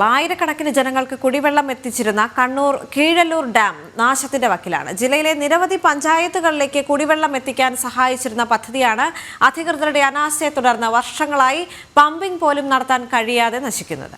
ആയിരക്കണക്കിന് ജനങ്ങൾക്ക് കുടിവെള്ളം എത്തിച്ചിരുന്ന കണ്ണൂർ കീഴല്ലൂർ ഡാം നാശത്തിന്റെ വക്കിലാണ്. ജില്ലയിലെ നിരവധി പഞ്ചായത്തുകളിലേക്ക് കുടിവെള്ളം എത്തിക്കാൻ സഹായിച്ചിരുന്ന പദ്ധതിയാണ് അധികൃതരുടെ അനാശയെ തുടർന്ന് വർഷങ്ങളായി പമ്പിംഗ് പോലും നടത്താൻ കഴിയാതെ നശിക്കുന്നത്.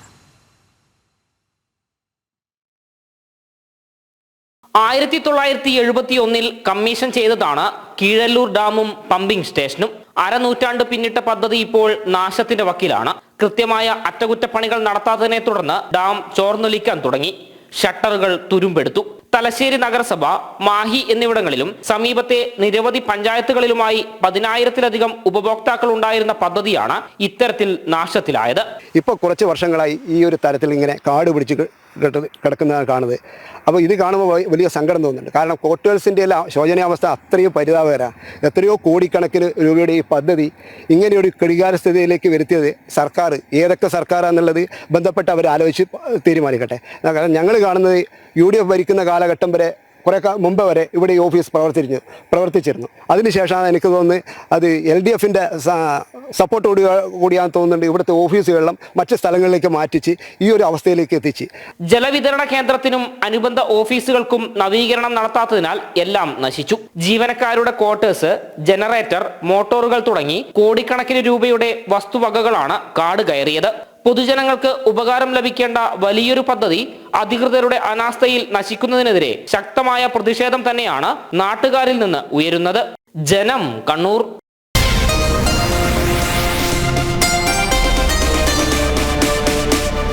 ആയിരത്തി തൊള്ളായിരത്തി എഴുപത്തി ഒന്നിൽ കമ്മീഷൻ ചെയ്തതാണ് കീഴല്ലൂർ ഡാമും പമ്പിംഗ് സ്റ്റേഷനും. അരനൂറ്റാണ്ട് പിന്നിട്ട പദ്ധതി ഇപ്പോൾ നാശത്തിന്റെ വക്കിലാണ്. കൃത്യമായ അറ്റകുറ്റപ്പണികൾ നടത്താത്തതിനെ തുടർന്ന് ഡാം ചോർന്നൊലിക്കാൻ തുടങ്ങി. ഷട്ടറുകൾ തുരുമ്പെടുത്തു. തലശ്ശേരി നഗരസഭ മാഹി എന്നിവിടങ്ങളിലും സമീപത്തെ നിരവധി പഞ്ചായത്തുകളിലുമായി പതിനായിരത്തിലധികം ഉപഭോക്താക്കൾ ഉണ്ടായിരുന്ന പദ്ധതിയാണ് ഇത്തരത്തിൽ നാശത്തിലായത്. ഇപ്പോൾ കുറച്ച് വർഷങ്ങളായി ഈ ഒരു തരത്തിൽ ഇങ്ങനെ കാട് പിടിച്ച് കിടക്കുന്നതാണ് കാണുന്നത്. അപ്പോൾ ഇത് കാണുമ്പോൾ വലിയ സങ്കടം തോന്നുന്നുണ്ട്. കാരണം കോട്ടേഴ്സിന്റെ എല്ലാം ശോചനീയാവസ്ഥ അത്രയും പരിതാപകരമാണ് എത്രയോ കോടിക്കണക്കിന് രൂപയുടെ ഈ പദ്ധതി ഇങ്ങനെയൊരു സ്ഥിതിയിലേക്ക് വരുത്തിയത് സർക്കാർ. ഏതൊക്കെ സർക്കാരാണെന്നുള്ളത് ബന്ധപ്പെട്ട് അവർ ആലോചിച്ച് തീരുമാനിക്കട്ടെ. കാരണം ഞങ്ങൾ കാണുന്നത് യു ഡി എഫ് ഭരിക്കുന്ന കാലഘട്ടം വരെ കുറേ മുമ്പ് വരെ ഇവിടെ ഈ ഓഫീസ് പ്രവർത്തിച്ചിരുന്നു പ്രവർത്തിച്ചിരുന്നു. അതിനുശേഷമാണ് എനിക്ക് തോന്നുന്നത് അത് എൽ ഡി എഫിന്റെ സപ്പോർട്ട് കൂടി കൂടിയാന്ന് തോന്നുന്നുണ്ട് ഇവിടുത്തെ ഓഫീസുകളിലും മറ്റ് സ്ഥലങ്ങളിലേക്ക് മാറ്റിച്ച് ഈ ഒരു അവസ്ഥയിലേക്ക് എത്തിച്ച്. ജലവിതരണ കേന്ദ്രത്തിനും അനുബന്ധ ഓഫീസുകൾക്കും നവീകരണം നടത്താത്തതിനാൽ എല്ലാം നശിച്ചു. ജീവനക്കാരുടെ ക്വാർട്ടേഴ്സ് ജനറേറ്റർ മോട്ടോറുകൾ തുടങ്ങി കോടിക്കണക്കിന് രൂപയുടെ വസ്തുവകകളാണ് കാട് കയറിയത്. പൊതുജനങ്ങൾക്ക് ഉപകാരം ലഭിക്കേണ്ട വലിയൊരു പദ്ധതി അധികൃതരുടെ അനാസ്ഥയിൽ നശിക്കുന്നതിനെതിരെ ശക്തമായ പ്രതിഷേധം തന്നെയാണ് നാട്ടുകാരിൽ നിന്ന് ഉയരുന്നത്. ജനം കണ്ണൂർ